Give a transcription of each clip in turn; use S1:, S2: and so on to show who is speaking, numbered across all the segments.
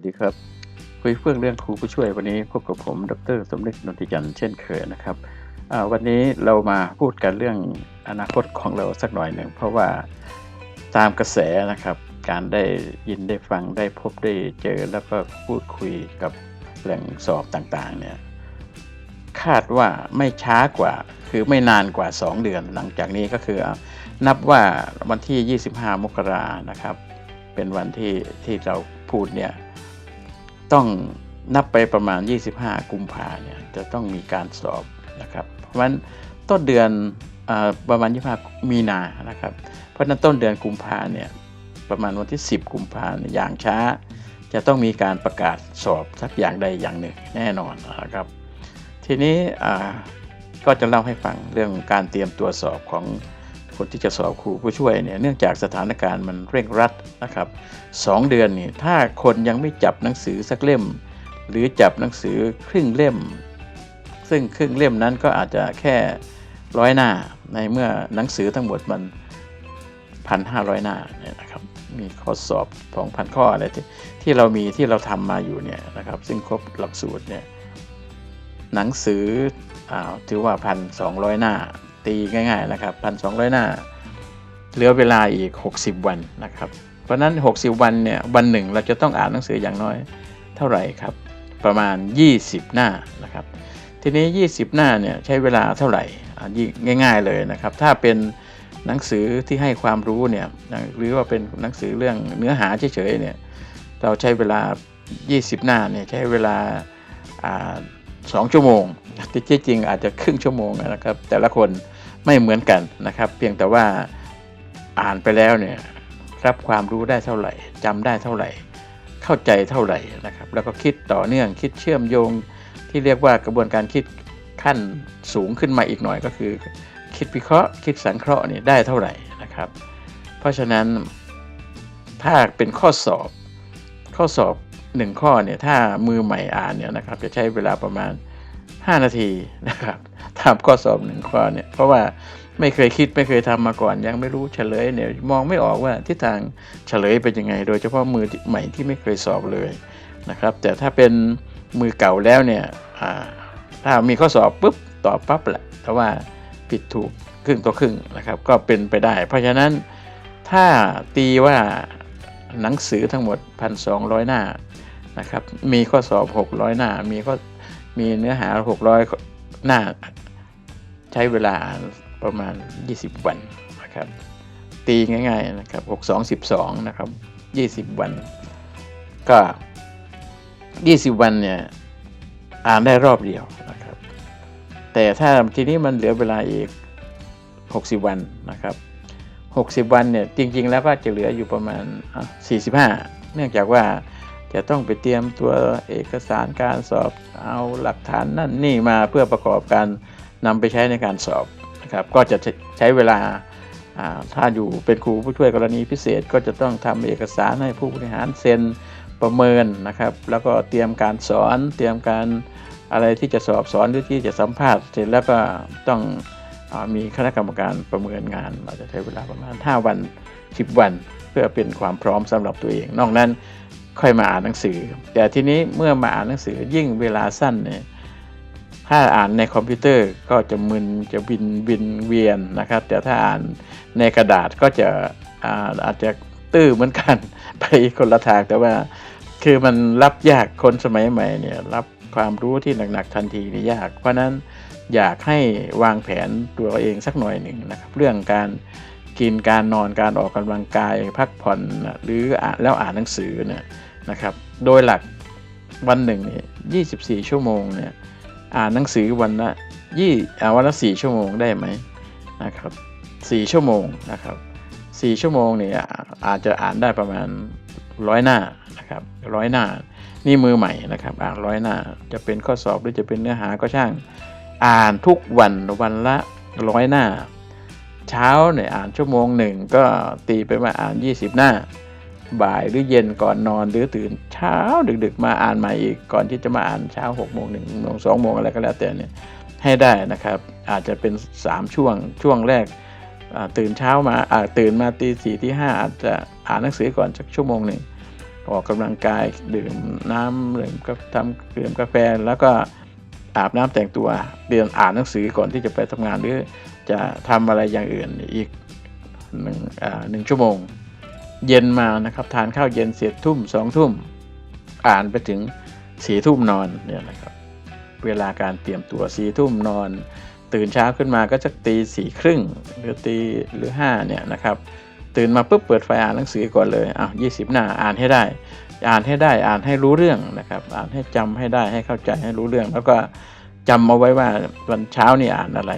S1: วัสดีครับ คุยเพื่องเรื่องครูผู้ช่วยวันนี้พบกับผมดรสมฤทธิ์นนทิจันทร์เช่นเคยนะครับวันนี้เรามาพูดกันเรื่องอนาคตของเราสักหน่อยหนึ่งเพราะว่าตามกระแสนะครับ การได้ยินได้ฟังได้พบได้เจอแล้วก็พูดคุยกับแหล่งสอบต่างๆเนี่ยคาดว่าไม่ช้ากว่าคือไม่นานกว่า 2 เดือน หลังจากนี้ก็คือนับว่าวันที่ 25 มกรานะครับ เป็นวันที่ที่เราพูดเนี่ย ต้องนับไปประมาณ 25 กุมภาเนี่ยจะต้องมีการสอบนะครับ เพราะฉะนั้นต้นเดือนอาประมาณ 25 มีนานะครับ เพราะฉะนั้นต้นเดือนกุมภาเนี่ยประมาณวันที่ 10 กุมภาเนี่ยอย่างช้า จะต้องมีการประกาศสอบสักอย่างใดอย่างหนึ่งแน่นอนนะครับ ทีนี้อ่าก็จะเล่าให้ฟังเรื่องการเตรียมตัวสอบของ คนที่จะสอบครูผู้ช่วยเนี่ยเนื่องจากสถานการณ์มันเร่งรัดนะครับสองเดือนนี่ถ้าคนยังไม่จับหนังสือสักเล่ม หรือจับหนังสือครึ่งเล่ม ซึ่งครึ่งเล่มนั้นก็อาจจะแค่ร้อยหน้าในเมื่อหนังสือทั้งหมดมันพันห้าร้อยหน้าเนี่ยนะครับมีข้อสอบสองพันข้ออะไรที่ที่เรามีที่เราทำมาอยู่เนี่ยนะครับ ซึ่งครบหลักสูตรเนี่ยหนังสืออาถือว่าพันสองร้อยหน้า ตีง่ายๆนะครับพันสองหน้าเหลือเวลาอีก 60 วันนะครับ เพราะนั้น 60 วันเนี่ยวันหนึ่งเราจะต้องอ่านหนังสืออย่างน้อยเท่าไหร่ครับ ประมาณ 20 หน้านะครับ ทีนี้ 20 หน้าเนี่ยใช้เวลาเท่าไหร่อะยิ่งง่าย ๆเลยนะครับ ถ้าเป็นหนังสือที่ให้ความรู้เนี่ยหรือว่าเป็นหนังสือเรื่องเนื้อหาเฉยๆเนี่ยเราใช้เวลา 20 หน้าเนี่ยใช้เวลา อ่าสองชั่วโมงที่จริงอาจจะครึ่งชั่วโมงนะครับ แต่ละคนไม่เหมือนกันนะครับ เพียงแต่ว่าอ่านไปแล้วเนี่ยรับความรู้ได้เท่าไหร่จำได้เท่าไหร่ เข้าใจเท่าไหร่นะครับ แล้วก็คิดต่อเนื่องคิดเชื่อมโยงที่เรียกว่ากระบวนการคิดขั้นสูงขึ้นมาอีกหน่อยก็คือ คิดวิเคราะห์ คิดสังเคราะห์นี่ได้เท่าไหร่นะครับ เพราะฉะนั้นถ้าเป็นข้อสอบข้อสอบ หนึ่งข้อเนี่ยถ้ามือใหม่อ่านเนี่ยนะครับจะใช้เวลาประมาณ 5 นาทีนะครับทำข้อสอบหนึ่งข้อเนี่ยเพราะว่าไม่เคยคิดไม่เคยทำมาก่อน ยังไม่รู้เฉลยเนี่ยมองไม่ออกว่าทิศทางเฉลยเป็นยังไง โดยเฉพาะมือใหม่ที่ไม่เคยสอบเลยนะครับแต่ถ้าเป็นมือเก่าแล้วเนี่ยถ้ามีข้อสอบปุ๊บตอบปั๊บแหละแต่ว่าผิดถูกครึ่งต่อครึ่งนะครับก็เป็นไปได้ เพราะฉะนั้นถ้าตีว่า หนังสือทั้งหมด 1,200 หน้านะครับมีข้อสอบ 600 หน้า มีข้อมีเนื้อหา 600 หน้า ใช้เวลาประมาณ 20 วันนะครับตีง่ายๆนะครับ6 2 12นะครับ20 วัน ก็ 20 วันเนี่ยอ่านได้รอบเดียวนะครับ แต่ถ้าทีนี้มันเหลือเวลาอีก 60 วันนะครับ 60 วันเนี่ยจริง ๆ แล้วก็จะเหลืออยู่ประมาณ 45 เนื่องจากว่าจะต้องไปเตรียมตัวเอกสารการสอบเอาหลักฐานนั่นนี่มาเพื่อประกอบการนำไปใช้ในการสอบนะครับก็จะใช้เวลาถ้าอยู่เป็นครูผู้ช่วยกรณีพิเศษ ก็จะต้องทำเอกสารให้ผู้บริหารเซ็นประเมินนะครับ แล้วก็เตรียมการสอน เตรียมการอะไรที่จะสอบสอนหรือที่จะสัมภาษณ์เสร็จแล้วก็ต้อง มีคณะกรรมการประเมินงานเราจะใช้เวลาประมาณ 5 วัน 10 วัน เพื่อเป็นความพร้อมสำหรับตัวเอง นอกนั้นค่อยมาอ่านหนังสือ แต่ทีนี้เมื่อมาอ่านหนังสือยิ่งเวลาสั้นเนี่ยถ้าอ่านในคอมพิวเตอร์ก็จะมึนจะบินบินเวียนนะครับ แต่ถ้าอ่านในกระดาษก็จะอาอาจจะตื้อเหมือนกันไปคนละทางแต่ว่าคือมันรับยากคนสมัยใหม่เนี่ยรับความรู้ที่หนักๆทันทีนี่ยาก เพราะนั้น อยากให้วางแผนตัวเองสักหน่อยหนึ่งนะครับ เรื่องการกินการนอนการออกกำลังกายพักผ่อนหรือแล้วอ่านหนังสือเนี่ยนะครับ โดยหลักวันหนึ่งเนี่ย24ชั่วโมงเนี่ยอ่านหนังสือวันละยี่วันละ4ชั่วโมงได้ไหมนะครับ4ชั่วโมงนะครับ4ชั่วโมงเนี่ยอาจจะอ่านได้ประมาณร้อยหน้านะครับร้อยหน้า นี่มือใหม่นะครับ อ่านร้อยหน้าจะเป็นข้อสอบหรือจะเป็นเนื้อหาก็ช่าง อ่านทุกวันวันละร้อยหน้า เช้าเนี่ยอ่านชั่วโมงหนึ่งก็ตีไปมาอ่าน 20 หน้า บ่ายหรือเย็นก่อนนอนหรือตื่นเช้าดึกๆ มาอ่านใหม่อีกก่อนที่จะมาอ่านเช้า6โมงหนึ่งโมงสองโมงอะไรก็แล้วแต่เนี่ยให้ได้นะครับ อาจจะเป็น 3 ช่วงช่วงแรกตื่นเช้ามาตื่นมาตีสี่ที่ห้าอาจจะอ่านหนังสือก่อนสักชั่วโมงหนึ่งออกกำลังกายดื่มน้ำดื่มก็ทำดื่มกาแฟแล้วก็ อาบน้ำแต่งตัวเรียนอ่านหนังสือก่อนที่จะไปทำงานหรือจะทำอะไรอย่างอื่นอีกหนึ่งหนึ่งชั่วโมง เย็นมานะครับทานข้าวเย็นเสร็จทุ่มสองทุ่มอ่านไปถึงสี่ทุ่มนอนเนี่ยนะครับเวลาการเตรียมตัวสี่ทุ่มนอน ตื่นเช้าขึ้นมาก็จะตีสี่ครึ่งหรือตีหรือห้าเนี่ยนะครับตื่นมาปุ๊บเปิดไฟอ่านหนังสือก่อนเลยอ้าวยี่สิบหน้าอ่านให้ได้ อ่านให้ได้อ่านให้รู้เรื่องนะครับ อ่านให้จำให้ได้ให้เข้าใจให้รู้เรื่อง แล้วก็จำเอาไว้ว่าวันเช้านี่อ่านอะไร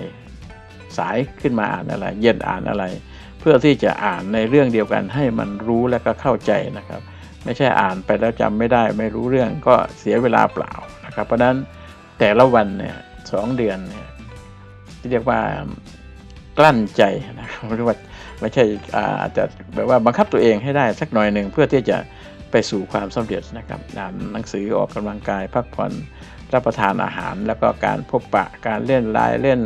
S1: สายขึ้นมาอ่านอะไร เย็นอ่านอะไร เพื่อที่จะอ่านในเรื่องเดียวกันให้มันรู้และก็เข้าใจนะครับ ไม่ใช่อ่านไปแล้วจำไม่ได้ ไม่รู้เรื่องก็เสียเวลาเปล่านะครับ เพราะฉะนั้นแต่ละวันเนี่ยสองเดือนเนี่ยที่เรียกว่ากลั้นใจนะครับเรียกว่าไม่ใช่อ่าอาจจะแบบว่าบังคับตัวเองให้ได้สักหน่อยหนึ่งเพื่อที่จะ ไปสู่ความสำเร็จนะครับอ่านหนังสือออกกำลังกายพักผ่อนรับประทานอาหาร แล้วก็การพบปะการเล่นไลน์เล่น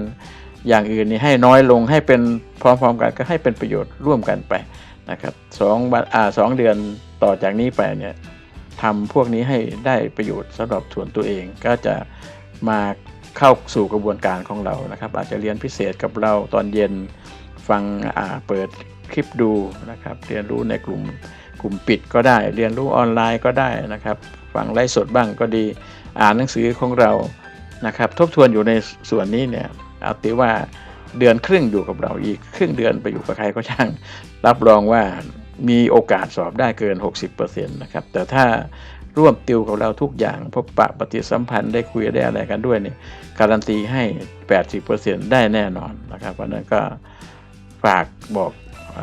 S1: อย่างอื่นนี่ให้น้อยลงให้เป็นพร้อมๆกันก็ให้เป็นประโยชน์ร่วมกันไปนะครับสองวันอ่าสองเดือนต่อจากนี้ไปเนี่ยทำพวกนี้ให้ได้ประโยชน์สำหรับส่วนตัวเองก็จะมาเข้าสู่กระบวนการของเรานะครับ อาจจะเรียนพิเศษกับเราตอนเย็นฟังอ่าเปิดคลิปดูนะครับ เรียนรู้ในกลุ่ม กลุ่มปิดก็ได้ เรียนรู้ออนไลน์ก็ได้นะครับฟังไลฟ์สดบ้างก็ดี อ่านหนังสือของเรานะครับ ทบทวนอยู่ในส่วนนี้เนี่ยเอาติว่าเดือนครึ่งอยู่กับเราอีกครึ่งเดือนไปอยู่กับใครก็ช่าง รับรองว่ามีโอกาสสอบได้เกิน 60%นะครับแต่ถ้าร่วมติวกับเราทุกอย่างพบปะปฏิสัมพันธ์ได้คุยได้อะไรกันด้วยเนี่ยการันตีให้ 80%ได้แน่นอนนะครับเพราะฉะนั้นก็ฝากบอก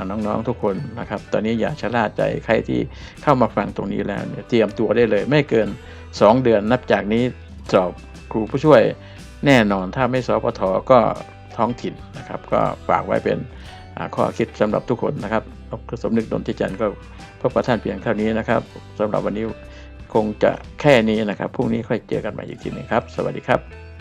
S1: น้องๆทุกคนนะครับ ตอนนี้อย่าชะล่าใจใครที่เข้ามาฟังตรงนี้แล้วเนี่ยเตรียมตัวได้เลย ไม่เกิน 2 เดือนนับจากนี้สอบครูผู้ช่วยแน่นอนถ้าไม่สปทก็ท้องถิ่นนะครับ ก็ฝากไว้เป็นข้อคิดสำหรับทุกคนนะครับดรสมนึกดนทิจันทร์ก็พบกับท่านเพียงเท่านี้นะครับสำหรับวันนี้คงจะแค่นี้นะครับพรุ่งนี้ค่อยเจอกันใหม่อีกทีหนึงครับ สวัสดีครับ